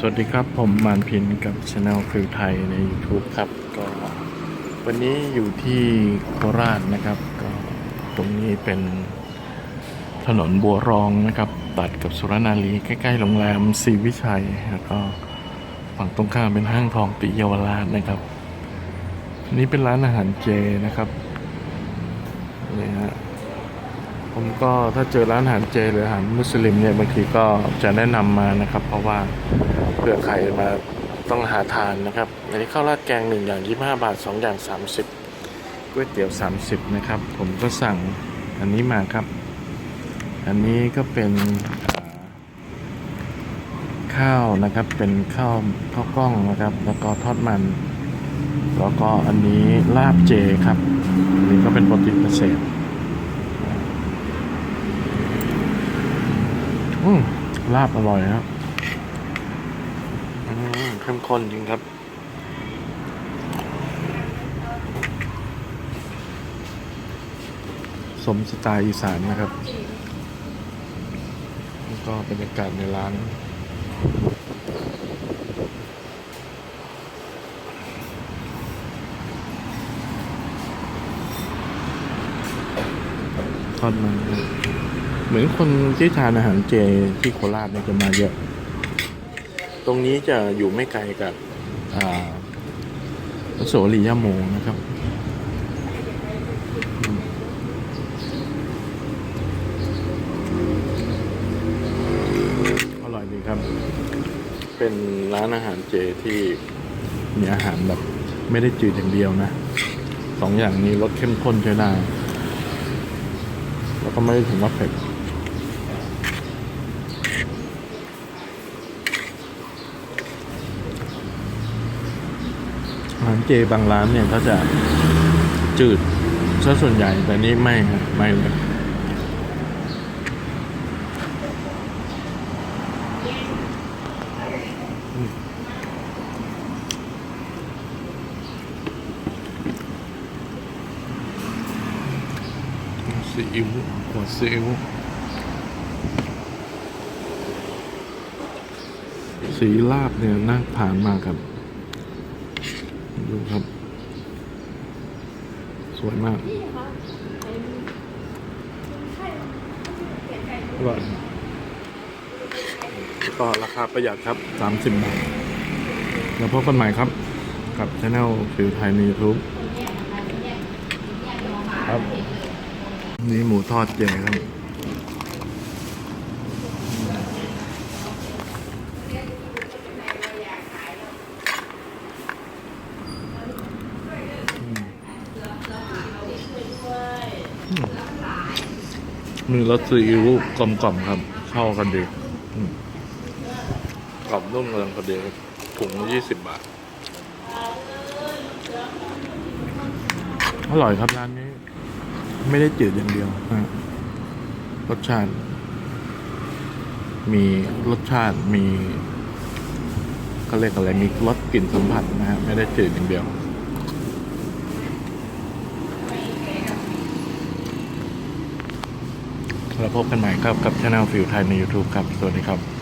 สวัสดีครับผมมานพินกับช anel ฟิลไทยใน YouTube ครับ ก็วันนี้อยู่ที่โคราชนะครับ ก็ตรงนี้เป็นถนนบัวรองนะครับ ตัดกับสุรนารีใกล้ๆโรงแรมศรีวิชัย แล้วก็ฝั่งตรงข้ามเป็นห้างทองปิเยาวราชนะครับนนี้เป็นร้านอาหารเจนะครับนี่ฮะผมก็ถ้าเจอร้านอาหารเจหรืออาหารมุสลิมเนี่ยบางทีก็จะแนะนำมานะครับ เพราะว่า ผื่อใครมาต้องหาทานนะครับอันนี้ข้าวราดแกงหนึ่งอย่าง25บาท2อย่าง30ก๋วยเตี๋ยว30นะครับ ผมก็สั่งอันนี้มาครับ อันนี้ก็เป็นข้าวนะครับ เป็นข้าวข้าวกล้องนะครับ แล้วก็ทอดมัน แล้วก็อันนี้ลาบเจครับอันนี้ก็เป็นโปรตีนเกษตรลาบอร่อยครับ เข้มข้นจริงครับ สมสไตล์อีสานนะครับ แล้วก็บรรยากาศในร้านทอดมันเหมือนคนที่ทานอาหารเจที่โคราชเนี่ยจะมาเยอะ ตรงนี้จะอยู่ไม่ไกลกับอโสริยโมนะครับ อร่อยดีครับ เป็นร้านอาหารเจที่มีอาหารแบบ ไม่ได้จืดอย่างเดียวนะสองอย่างนี้รสเข้มข้นใช้ได้แล้วก็ไม่ถึงว่าเผ็ด อาหารเจบางร้านเนี่ยก็จะจืดซะส่วนใหญ่แต่นี่ไม่ครับไม่เลยซีอิ๊วหัวซีอิ๊วสีลาบเนี่ยน่าทานมากครับ ดูครับ สวยมากอร่อยก็ราคาประหยัดครับ 30 บาท แล้วพบกันใหม่ครับ กับช anel ฟิวไทยใน YouTube ครับ นี่หมูทอดเจครับ มีรสซีอิ๊วกลมกล่อมครับ เข้ากันดีอืมกรอบนุ่มกำลังพอดีครับถุงยี่สิบบาท อร่อยครับร้านนี้ ไม่ได้จืดอย่างเดียวฮะรสชาติ มีรสชาติมีก็เรียกอะไรมีรสกลิ่นสัมผัสนะฮะไม่ได้จืดอย่างเดียว แล้วพบกันใหม่ครับกับช่องฟิวไทยใน YouTube ครับ สวัสดีครับ